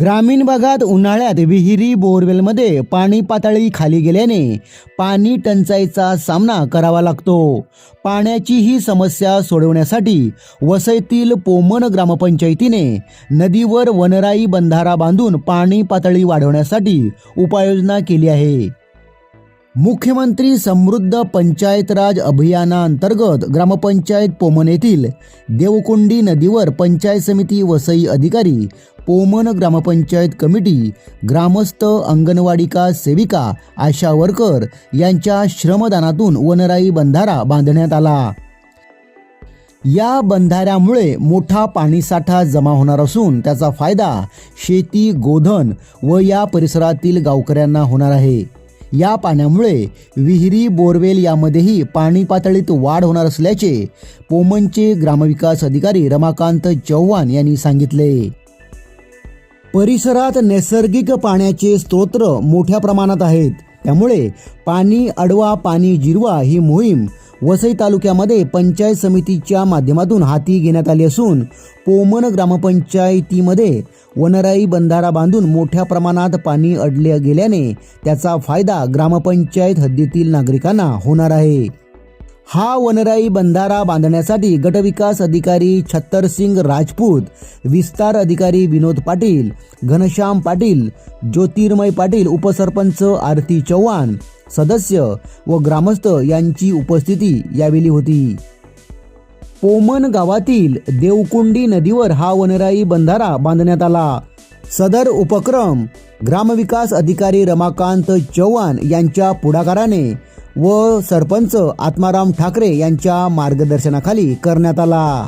ग्रामीण भागात उन्हाळ्यात विहिरी बोरवेलमध्ये पाणी पातळी खाली गेल्याने पाणी टंचाईचा सामना करावा लागतो. पाण्याची ही समस्या सोडवण्यासाठी वसईतील पोमन ग्रामपंचायतीने नदीवर वनराई बंधारा बांधून पाणी पातळी वाढवण्यासाठी उपाययोजना केली आहे. मुख्यमंत्री समृद्ध पंचायत राज अभियानांतर्गत ग्रामपंचायत पोमन येथील देवकुंडी नदीवर पंचायत समिती वसई अधिकारी पोमन ग्रामपंचायत कमिटी ग्रामस्थ अंगणवाडिका सेविका आशा वरकर यांच्या श्रमदानातून वनराई बंधारा बांधण्यात आला. या बंधाऱ्यामुळे मोठा पाणीसाठा जमा होणार असून त्याचा फायदा शेती गोधन व या परिसरातील गावकऱ्यांना होणार आहे. या पाण्यामुळे विहिरी बोरवेल यामध्येही पाणी पातळीत वाढ होणार असल्याचे पोमनचे ग्रामविकास अधिकारी रमाकांत चव्हाण यांनी सांगितले. परिसरात नैसर्गिक पाण्याचे स्तोत्र मोठ्या प्रमाणात आहेत. त्यामुळे पाणी अडवा पाणी जिरवा ही मोहीम वसई तालुक्यामध्ये पंचायत समितीच्या माध्यमातून हाती घेण्यात आली असून पोमन ग्रामपंचायतीमध्ये वनराई बंधारा बांधून मोठ्या प्रमाणात पाणी अडले गेल्याने त्याचा फायदा ग्रामपंचायत हद्दीतील नागरिकांना होणार आहे. हा वनराई बंधारा बांधण्यासाठी गटविकास अधिकारी छत्तरसिंग राजपूत विस्तार अधिकारी विनोद पाटील घनश्याम पाटील ज्योतिर्मय पाटील उपसरपंच आरती चव्हाण सदस्य व ग्रामस्थ यांची उपस्थिती यावेळी होती. पोमन गावातील देवकुंडी नदीवर हा वनराई बंधारा बांधण्यात आला. सदर उपक्रम ग्रामविकास अधिकारी रमाकांत चव्हाण यांच्या पुढाकाराने व सरपंच आत्माराम ठाकरे यांच्या मार्गदर्शनाखाली करण्यात आला.